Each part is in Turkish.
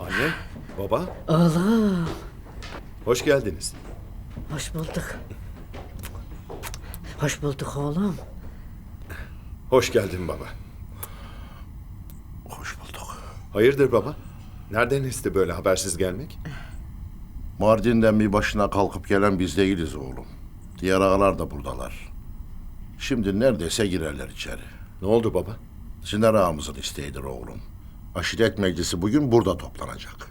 Anne, baba, Oğlum, hoş geldiniz. hoş bulduk. Hoş bulduk oğlum. Hoş geldin baba. Hoş bulduk. Hayırdır baba? Nereden esti böyle habersiz gelmek? Mardin'den bir başına kalkıp gelen biz değiliz oğlum. Diğer ağalar da buradalar. Şimdi neredeyse girerler içeri. Ne oldu baba? Sinar ağamızın isteğidir oğlum. Aşiret meclisi bugün burada toplanacak.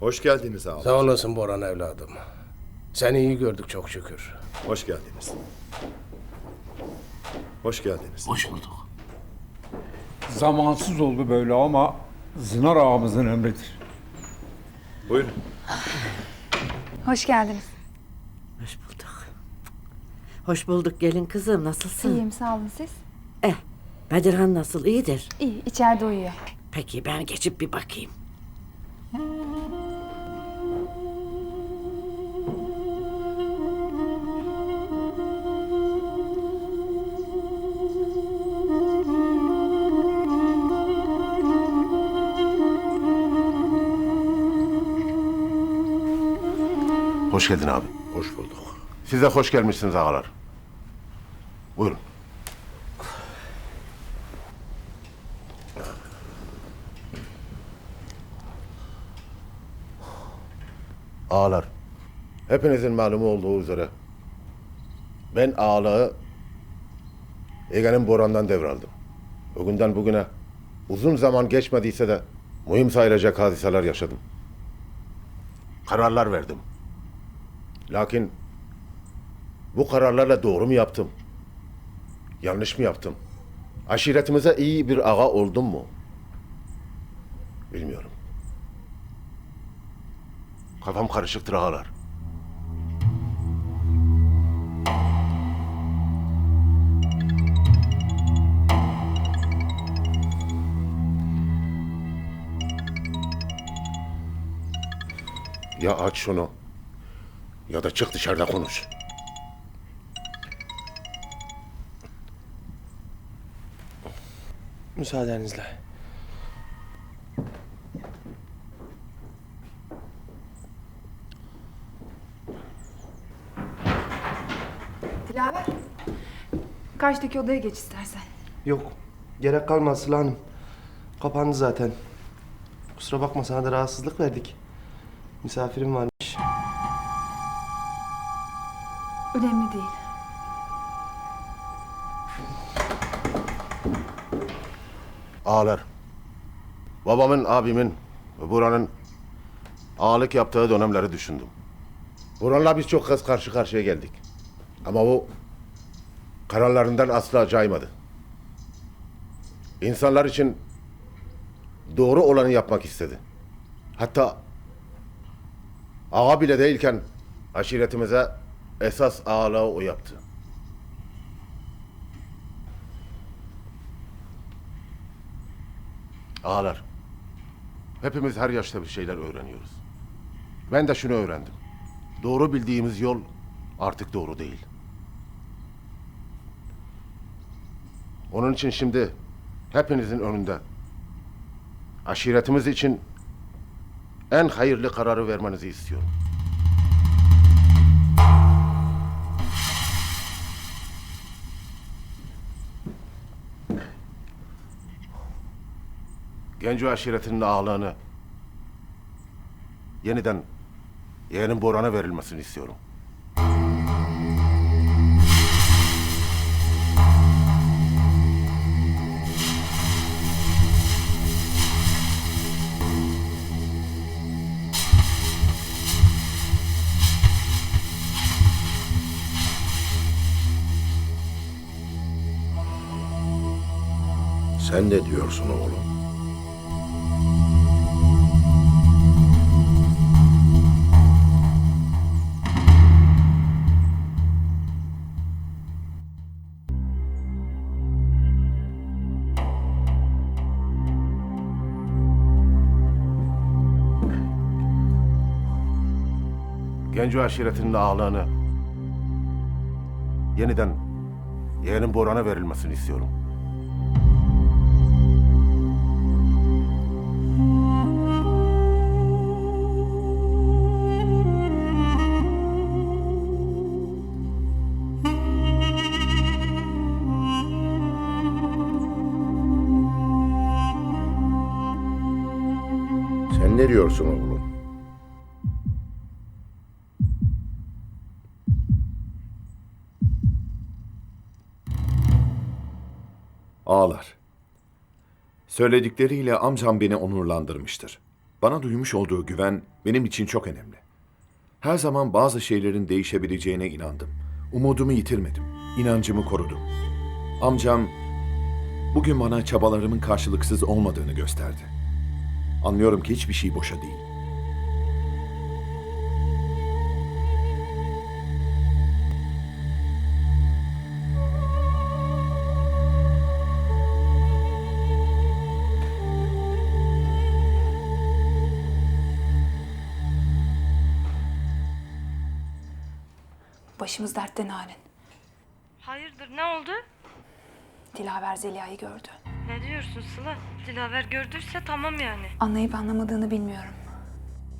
Hoş geldiniz ağam. Sağ olasın Boran evladım. Seni iyi gördük çok şükür. Hoş geldiniz. Hoş geldiniz. Hoş bulduk. Zamansız oldu böyle ama Zınar ağamızın emridir. Buyurun. Hoş geldiniz. Hoş bulduk. Hoş bulduk gelin kızım. Nasılsın? İyiyim sağ olun siz. Eh, Bedirhan nasıl? İyidir. İyi içeride uyuyor. Peki ben geçip bir bakayım. Hoş geldin abi. Hoş bulduk. Siz de hoş gelmişsiniz ağalar. Buyurun. Ağalar, hepinizin malumu olduğu üzere ben ağalığı Ege'nin Boran'dan devraldım. O günden bugüne uzun zaman geçmediyse de mühim sayılacak hadiseler yaşadım. Kararlar verdim. Lakin bu kararlarla doğru mu yaptım? Yanlış mı yaptım? Aşiretimize iyi bir ağa oldum mu? Bilmiyorum. Kafam karışıktır ağalar. Ya aç şunu ya da çık dışarıda konuş. Müsaadenizle. Dilaver. Karşıdaki odaya geç istersen. Yok. Gerek kalmaz Sıla Hanım. Kapandı zaten. Kusura bakma sana da rahatsızlık verdik. Misafirim varmış. Önemli değil. Ağalar. Babamın, abimin ve buranın ağalık yaptığı dönemleri düşündüm. Buranla biz çok kez karşı karşıya geldik. Ama o kararlarından asla caymadı. İnsanlar için doğru olanı yapmak istedi. Hatta ağa bile değilken aşiretimize esas ağalığı o yaptı. Ağalar. Hepimiz her yaşta bir şeyler öğreniyoruz. Ben de şunu öğrendim. Doğru bildiğimiz yol artık doğru değil. Onun için şimdi hepinizin önünde aşiretimiz için en hayırlı kararı vermenizi istiyorum. Genco aşiretinin ağalığını yeniden yeğenin Boran'a verilmesini istiyorum. Sen ne diyorsun oğlum? Genco aşiretinin ağalığını yeniden yeğenim Boran'a verilmesini istiyorum. Sen ne diyorsun oğlum? Ağlar. Söyledikleriyle amcam beni onurlandırmıştır. Bana duymuş olduğu güven benim için çok önemli. Her zaman bazı şeylerin değişebileceğine inandım. Umudumu yitirmedim. İnancımı korudum. Amcam bugün bana çabalarımın karşılıksız olmadığını gösterdi. Anlıyorum ki hiçbir şey boşa değil. Başımız dertte Narin. Hayırdır ne oldu? Dilaver Zeliha'yı gördü. Ne diyorsun Sıla? Dilaver gördüyse tamam yani. Anlayıp anlamadığını bilmiyorum.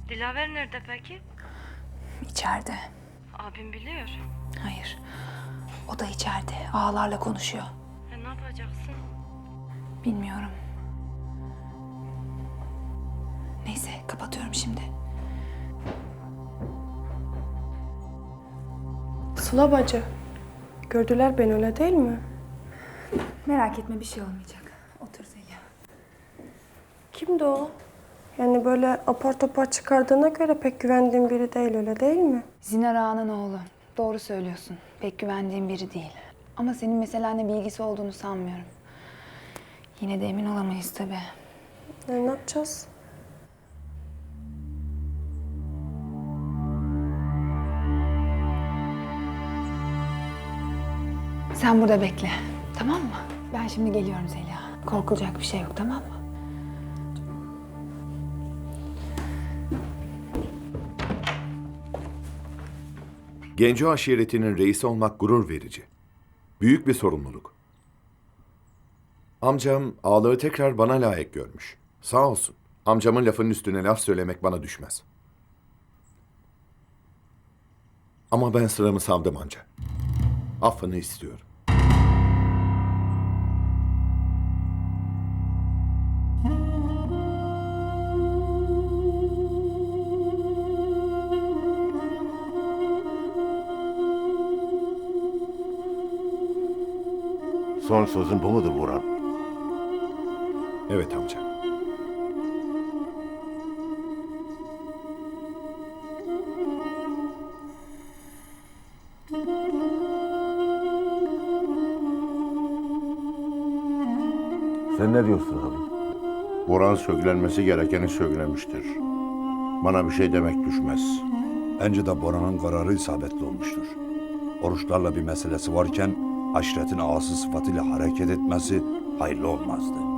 Dilaver nerede peki? İçeride. Abim biliyor. Hayır. O da içeride. Ağalarla konuşuyor. E ne yapacaksın? Bilmiyorum. Neyse kapatıyorum şimdi. Sıla bacı. Gördüler beni öyle değil mi? Merak etme bir şey olmayacak. Otur Zeliha. Kimdi o? Yani böyle apar topar çıkardığına göre pek güvendiğim biri değil öyle değil mi? Zinar Ağa'nın oğlu. Doğru söylüyorsun. Pek güvendiğim biri değil. Ama senin meselenle bilgisi olduğunu sanmıyorum. Yine de emin olamayız tabii. Yani ne yapacağız? Sen burada bekle. Tamam mı? Ben şimdi geliyorum Zeliha. Korkulacak bir şey yok tamam mı? Genco aşiretinin reisi olmak gurur verici. Büyük bir sorumluluk. Amcam ağalığı tekrar bana layık görmüş. Sağ olsun. Amcamın lafının üstüne laf söylemek bana düşmez. Ama ben sıramı savdım anca. Affını istiyorum. Son sözün bu mudur Boran? Evet amca. Sen ne diyorsun abi? Boran söylenmesi gerekeni söylemiştir. Bana bir şey demek düşmez. Bence de Bora'nın kararı isabetli olmuştur. Oruçlarla bir meselesi varken aşiretin ağası sıfatıyla hareket etmesi hayırlı olmazdı.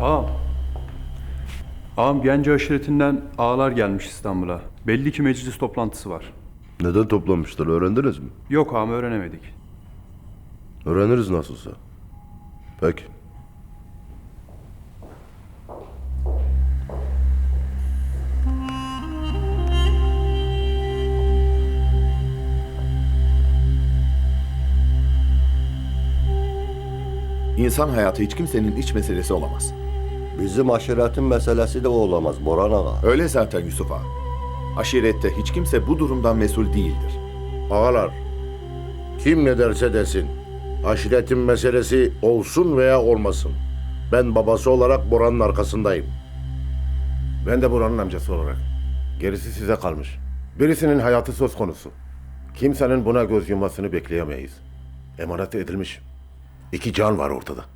Ağam. Ağam Gence aşiretinden ağalar gelmiş İstanbul'a. Belli ki meclis toplantısı var. Neden toplamışlar öğrendiniz mi? Yok ağam öğrenemedik. Öğreniriz nasılsa. Peki. İnsan hayatı hiç kimsenin iç meselesi olamaz. Bizim aşiretin meselesi de o olamaz Boran Ağa. Öyle zaten Yusuf Ağa. Aşirette hiç kimse bu durumdan mesul değildir. Ağalar, kim ne derse desin, aşiretin meselesi olsun veya olmasın. Ben babası olarak Boran'ın arkasındayım. Ben de Burhan'ın amcası olarak. Gerisi size kalmış. Birisinin hayatı söz konusu. Kimsenin buna göz yummasını bekleyemeyiz. Emanet edilmiş. İki can var ortada.